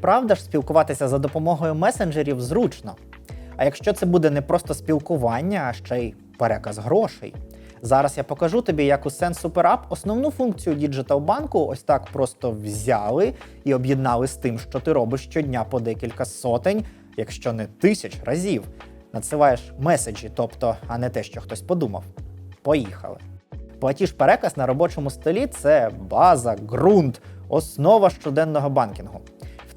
Правда ж, спілкуватися за допомогою месенджерів зручно. А якщо це буде не просто спілкування, а ще й переказ грошей. Зараз я покажу тобі, як у Sense Super App основну функцію діджитал-банку ось так просто взяли і об'єднали з тим, що ти робиш щодня по декілька сотень, якщо не тисяч разів. Надсилаєш меседжі, тобто, а не те, що хтось подумав. Поїхали. Платіж переказ на робочому столі це база, ґрунт, основа щоденного банкінгу.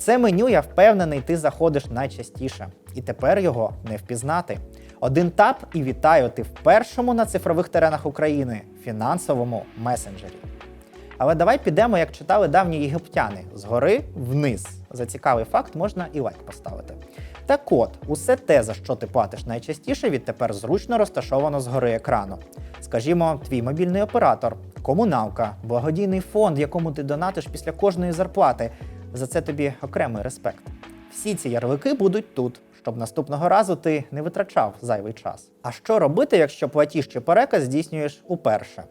Це меню я впевнений, ти заходиш найчастіше, і тепер його не впізнати. Один тап і вітаю ти в першому на цифрових теренах України фінансовому месенджері. Але давай підемо, як читали давні єгиптяни, згори вниз. За цікавий факт можна і лайк поставити. Так от, усе те, за що ти платиш найчастіше, відтепер зручно розташовано згори екрану. Скажімо, твій мобільний оператор, комуналка, благодійний фонд, якому ти донатиш після кожної зарплати. За це тобі окремий респект. Всі ці ярлики будуть тут, щоб наступного разу ти не витрачав зайвий час. А що робити, якщо платіж чи переказ здійснюєш уперше?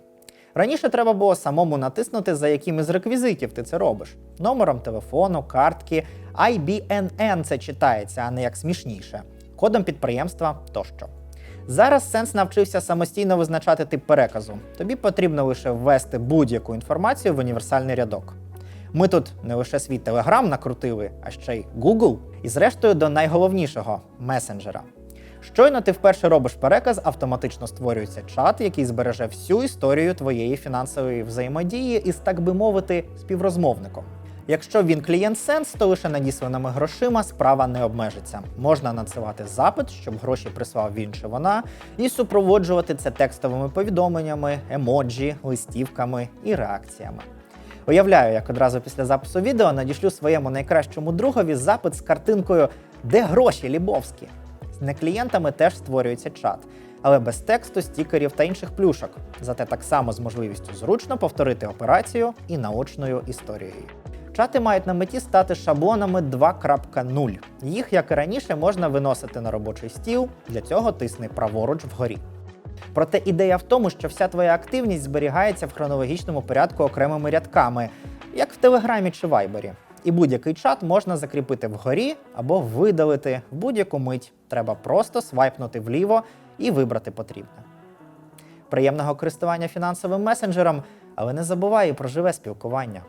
Раніше треба було самому натиснути, за яким із реквізитів ти це робиш: номером телефону, картки, IBNN це читається, а не як смішніше, кодом підприємства тощо. Зараз Сенс навчився самостійно визначати тип переказу. Тобі потрібно лише ввести будь-яку інформацію в універсальний рядок. Ми тут не лише свій Telegram накрутили, а ще й Google. І зрештою до найголовнішого месенджера. Щойно ти вперше робиш переказ, автоматично створюється чат, який збереже всю історію твоєї фінансової взаємодії із, так би мовити, співрозмовником. Якщо він клієнт Sense, то лише надісланими грошима справа не обмежиться. Можна надсилати запит, щоб гроші прислав він чи вона, і супроводжувати це текстовими повідомленнями, емоджі, листівками і реакціями. Уявляю, як одразу після запису відео надішлю своєму найкращому другові запит з картинкою Де гроші, Лібовські? З неклієнтами теж створюється чат, але без тексту, стікерів та інших плюшок. Зате так само з можливістю зручно повторити операцію і наочною історією. Чати мають на меті стати шаблонами 2.0. Їх, як і раніше, можна виносити на робочий стіл. Для цього тисни праворуч вгорі. Проте ідея в тому, що вся твоя активність зберігається в хронологічному порядку окремими рядками, як в Телеграмі чи Вайбері. І будь-який чат можна закріпити вгорі або видалити в будь-яку мить. Треба просто свайпнути вліво і вибрати потрібне. Приємного користування фінансовим месенджером, але не забувай і про живе спілкування.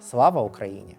Слава Україні!